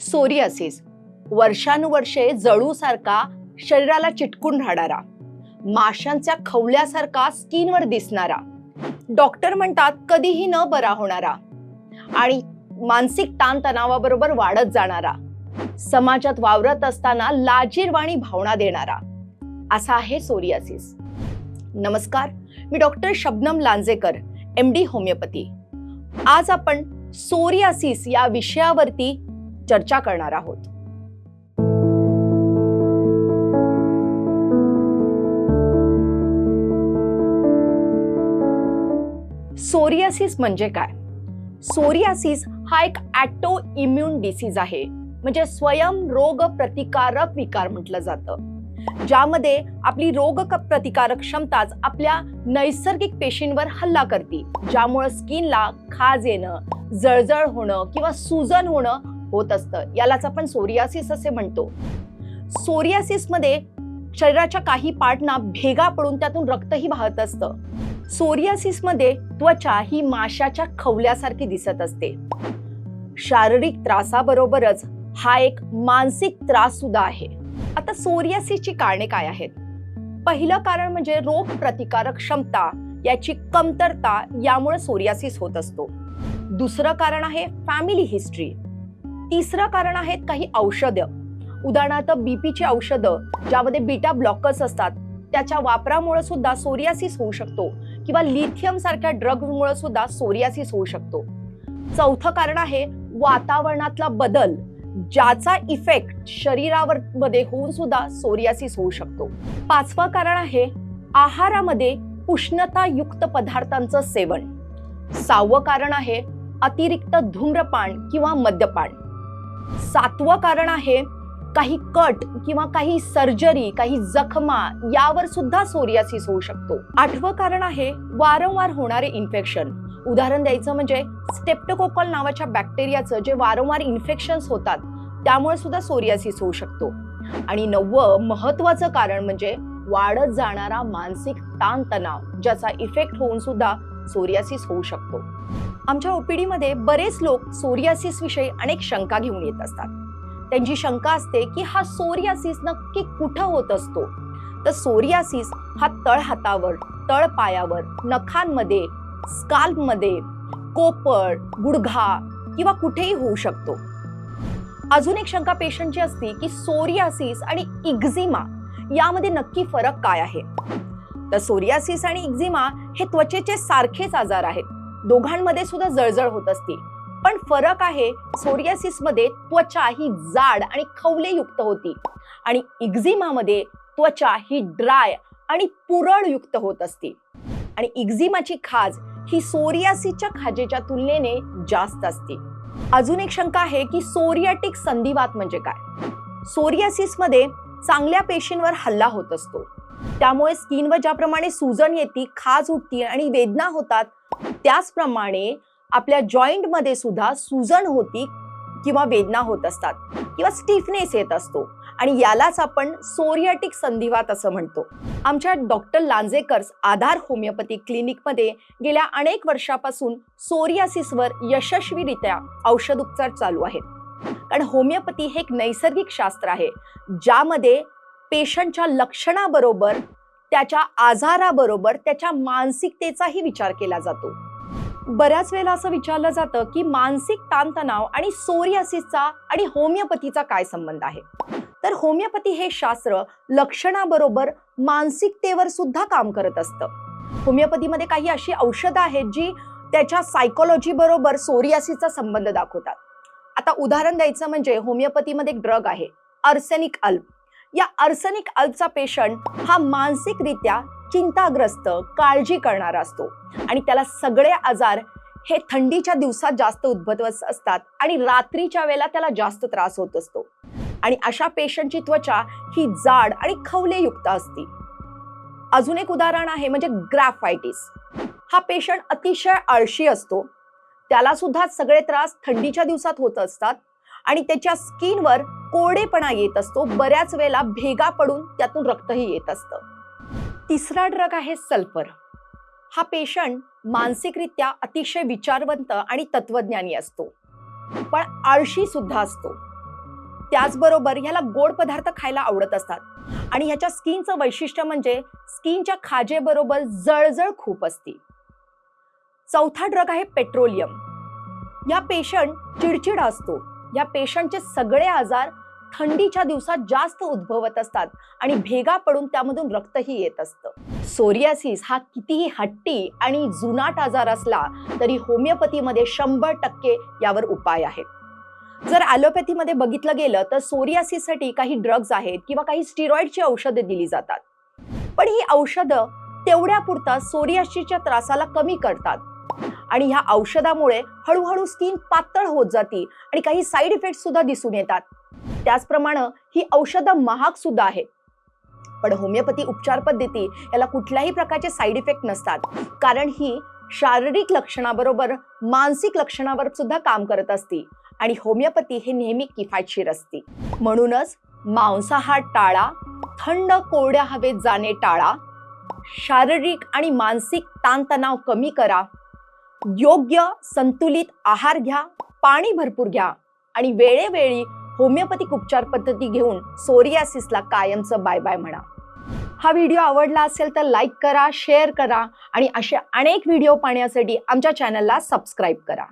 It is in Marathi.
सोरियासिस वर्षानुवर्षे जळूसारखा शरीराला चिटकून राहणारा माशांच्या खवल्यासारखा स्किनवर दिसणारा डॉक्टर म्हणतात कधीही न बरा होणारा आणि मानसिक ताणतणावाबरोबर वाढत जाणारा समाजात वावरत असताना लाजीरवाणी भावना देणारा. असा आहे सोरियासिस नमस्कार मी doctor Shabnam Lanjekar M D homeopathy. आज आपण सोरियासिस या विषयावरती चर्चा करणार आहोत. सोरियासिस म्हणजे काय? सोरियासिस हा एक ॲटो इम्युन डिसीज आहे. म्हणजे स्वयं रोग प्रतिकारक विकार म्हटलं जातं. ज्यामध्ये आपली रोग प्रतिकारक क्षमताच आपल्या नैसर्गिक पेशींवर हल्ला करते. ज्यामुळे स्किनला खाज येणं जळजळ होणं किंवा सुजन होणं होत असतं. यालाच आपण सोरियासिस असे म्हणतो. सोरियासिसमध्ये शरीराच्या काही पार्टना भेगा पडून त्यातून रक्तही वाहत असतं. सोरियासिसमध्ये त्वचा ही माशाच्या खवल्यासारखी दिसत असते. शारीरिक त्रासाबरोबरच हा एक मानसिक त्रास सुद्धा आहे. आता सोरियासिसची कारणे काय आहेत? पहिलं कारण म्हणजे रोग प्रतिकारक क्षमता याची कमतरता यामुळे सोरियासिस होत असतो. दुसरं कारण आहे फॅमिली हिस्ट्री. तिसरं कारण आहेत काही औषधं. उदाहरणार्थ बीपीची औषधं ज्यामध्ये बीटा ब्लॉकर्स असतात. त्याच्या वापरामुळे सुद्धा सोरियासिस होऊ शकतो किंवा लिथियम सारख्या ड्रगमुळे सुद्धा सोरियासिस होऊ शकतो. चौथं कारण आहे वातावरणातला बदल ज्याचा इफेक्ट शरीरावर मध्ये होऊन सुद्धा सोरियासिस होऊ शकतो. पाचवं कारण आहे आहारामध्ये उष्णतायुक्त पदार्थांचं सेवन. सहावं कारण आहे अतिरिक्त धूम्रपान किंवा मद्यपान. सातवं कारण आहे काही कट किंवा काही सर्जरी काही जखमा यावर सुद्धा सोरियासिस होऊ शकतो. आठवं कारण आहे वारंवार होणारे इन्फेक्शन उदाहरण द्यायचं म्हणजे स्टेप्टोकोकल नावाच्या बॅक्टेरियाचं जे वारंवार इन्फेक्शन्स होतात त्यामुळे सुद्धा सोरियासिस होऊ शकतो. आणि नववं महत्वाचं कारण म्हणजे वाढत जाणारा मानसिक ताणतणाव ज्याचा इफेक्ट होऊन सुद्धा सोरियासिस होऊ शकतो. आमच्या ओपीडी मध्ये बरेच लोक सोरियासिस विषयी अनेक शंका घेऊन येत असतात. त्यांची शंका असते की हा सोरियासिस नक्की कुठं होत असतो? तर सोरियासिस हा तळहातावर तळपायावर नखांमध्ये स्काल्पमध्ये कोपड गुडघा किंवा कुठेही होऊ शकतो. अजून एक शंका पेशंटची असते की सोरियासिस आणि इक्झिमा यामध्ये नक्की फरक काय आहे? तर सोरियासिस आणि इक्झिमा हे त्वचेचे सारखेच आजार आहेत. दोघांमध्ये सुद्धा जळजळ होत असते पण फरक आहे सोरियासिसमध्ये त्वचा ही जाड आणि खवलेयुक्त होती. आणि इक्झिमामध्ये त्वचा ही ड्राय आणि पुरळयुक्त होत असते. आणि इक्झिमाची खाज ही सोरियासिसच्या खाजेच्या तुलनेने जास्त असते. अजून एक शंका आहे की सोरियाटिक संधिवात म्हणजे काय? सोरियासिसमध्ये चांगल्या पेशींवर हल्ला होत असतो. त्यामुळे स्किनवर ज्याप्रमाणे सुजन येते खाज उठते आणि वेदना होतात त्याचप्रमाणे आपल्या जॉईंटमध्ये सुद्धा सुजन होती किंवा वेदना होत असतात किंवा स्टिफनेस येत असतो. आणि यालाच आपण सोरियाटिक संधिवात असं म्हणतो. आमच्या डॉक्टर लांजेकर्स आधार होमिओपॅथी क्लिनिकमध्ये गेल्या अनेक वर्षापासून सोरियासिसवर यशस्वीरित्या औषध उपचार चालू आहेत. कारण होमिओपॅथी हे एक नैसर्गिक शास्त्र आहे ज्यामध्ये पेशंटच्या लक्षणाबरोबर त्याच्या आजाराबरोबर त्याच्या मानसिकतेचाही विचार केला जातो. बऱ्याच वेळेला असं विचारलं जातं की मानसिक ताणतणाव आणि सोरियासिसचा आणि होमिओपॅथीचा काय संबंध आहे? तर होमिओपॅथी हे शास्त्र लक्षणाबरोबर मानसिकतेवर सुद्धा काम करत असतं. होमिओपॅथीमध्ये काही अशी औषधं आहेत जी त्याच्या सायकोलॉजी बरोबर सोरियासिसचा संबंध दाखवतात. आता उदाहरण द्यायचं म्हणजे होमिओपॅथीमध्ये एक ड्रग आहे अर्सेनिक अल्प. या आर्सनिक अल्पचा पेशंट हा मानसिकरित्या चिंताग्रस्त काळजी करणारा असतो. आणि त्याला सगळे आजार हे थंडीच्या दिवसात जास्त उद्भवत असतात आणि रात्रीच्या वेळेला त्याला जास्त त्रास होत असतो. आणि अशा पेशंटची त्वचा ही जाड आणि खवलेयुक्त असते. अजून एक उदाहरण आहे म्हणजे ग्रॅफायटिस. हा पेशंट अतिशय आळशी असतो. त्याला सुद्धा सगळे त्रास थंडीच्या दिवसात होत असतात. आणि त्याच्या स्किनवर कोरडेपणा येत असतो. बऱ्याच वेळेला भेगा पडून त्यातून रक्तही येत असतं. तिसरा ड्रग आहे सल्फर हा पेशंट मानसिकरित्या अतिशय विचारवंत आणि तत्वज्ञानी असतो. पण आळशी सुद्धा असतो. त्याचबरोबर ह्याला गोड पदार्थ खायला आवडत असतात. आणि ह्याच्या स्किनचं वैशिष्ट्य म्हणजे स्किनच्या खाजेबरोबर जळजळ खूप असते. चौथा ड्रग आहे पेट्रोलियम. या पेशंट चिडचिड असतो. या पेशंटचे सगळे आजार थंडीच्या दिवसात जास्त उद्भवत असतात आणि भेगा पडून त्यामधून रक्तही येत असतं. सोरियासिस हा कितीही हट्टी आणि जुनाट आजार असला तरी होमिओपॅथीमध्ये शंभर टक्के यावर उपाय आहेत जर ॲलोपॅथीमध्ये बघितलं गेलं तर सोरियासिससाठी काही ड्रग्ज आहेत किंवा काही स्टिरॉइडची औषधे दिली जातात. पण ही औषधं तेवढ्यापुरता सोरियासिसच्या त्रासाला कमी करतात. आणि ह्या औषधामुळे हळूहळू स्किन पातळ होत जाते आणि काही साईड इफेक्ट सुद्धा दिसून येतात. त्याचप्रमाणे ही औषधं महाग सुद्धा आहेत. पण होमिओपॅथी उपचार पद्धती याला कुठल्याही प्रकारचे साईड इफेक्ट नसतात. कारण ही शारीरिक लक्षणाबरोबर मानसिक लक्षणावर सुद्धा काम करत असते आणि होमिओपॅथी हे नेहमी किफायतशीर असते. म्हणूनच मांसाहार टाळा थंड कोरड्या हवेत जाणे टाळा शारीरिक आणि मानसिक ताणतणाव कमी करा योग्य संतुलित आहार घ्या पाणी भरपूर घ्या आणि वेळेवेळी होमिओपॅथिक उपचार पद्धती घेऊन सोरियासिसला कायमचं बाय बाय म्हणा. हा व्हिडिओ आवडला असेल तर लाईक करा शेअर करा आणि असे अनेक व्हिडिओ पाहण्यासाठी आमच्या चॅनलला सबस्क्राईब करा.